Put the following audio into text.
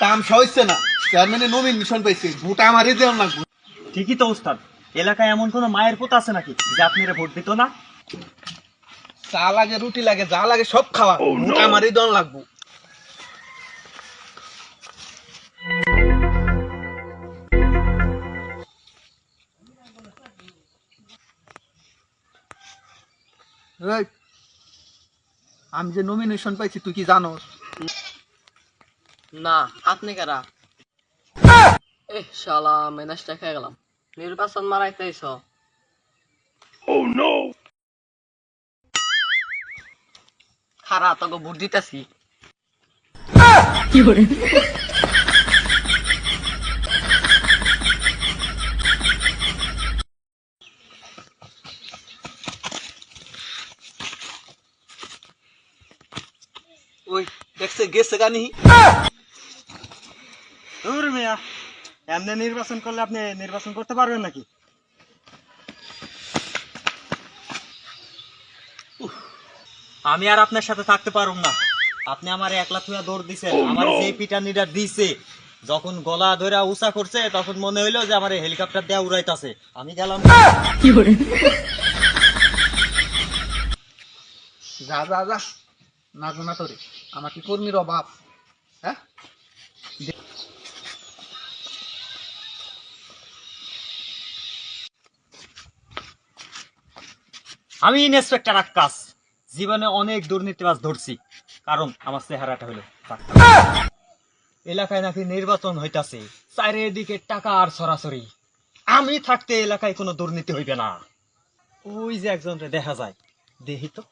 তামসা হইছে না। চেয়ারম্যানে নবীন মিশন পাইছে। ভোট আমারই দেওয়া লাগবে। ঠিকই তো উস্তাদ এলাকায় এমন কোনো মায়ের পুত আছে নাকি যে আপনারা ভোট দিত না? চা লাগে রুটি লাগে যা লাগে সব খাওয়া। ভোট আমারই দেওয়া লাগবো। এই, আমি যে নমিনেশন পাইছি তুই কি জানোস? না আপনি কারা? এ শালা মেনাজটা খেয়ে গেলাম। নির্বাচন মারাইতেইছ খারা তোকে ভোট দিতেছি। ওই দেখছে গেছে গানি মিয়া এমনি নির্বাচন করলে আপনি নির্বাচন করতে পারবেন নাকি? আমি আর আপনার সাথে থাকতে পারুম না। আপনি আমার একলা থুয়া দৌড় দিছেন আমার যে পিটানিটা দিছে যখন গলা ধরে উঁচা করছে তখন মনে হইল যে আমার হেলিকপ্টার দেয়া উড়াইতাছে। আমি গেলাম। যা যা যা না তোরে আমার কি কর্মীর অভাব? হ্যাঁ? আমি ইন্সপেক্টর আক্কাস জীবনে অনেক দুর্নীতিবাজ ধরছি। কারণ আমার চেহারাটা হলো এলাকায় নাকি নির্বাচন হইতাছে। চারিদিকে টাকা আর সরাসরি। আমি থাকতে এলাকায় কোনো দুর্নীতি হইবে না। ওই যে একজনকে দেখা যায়। দেখি তো।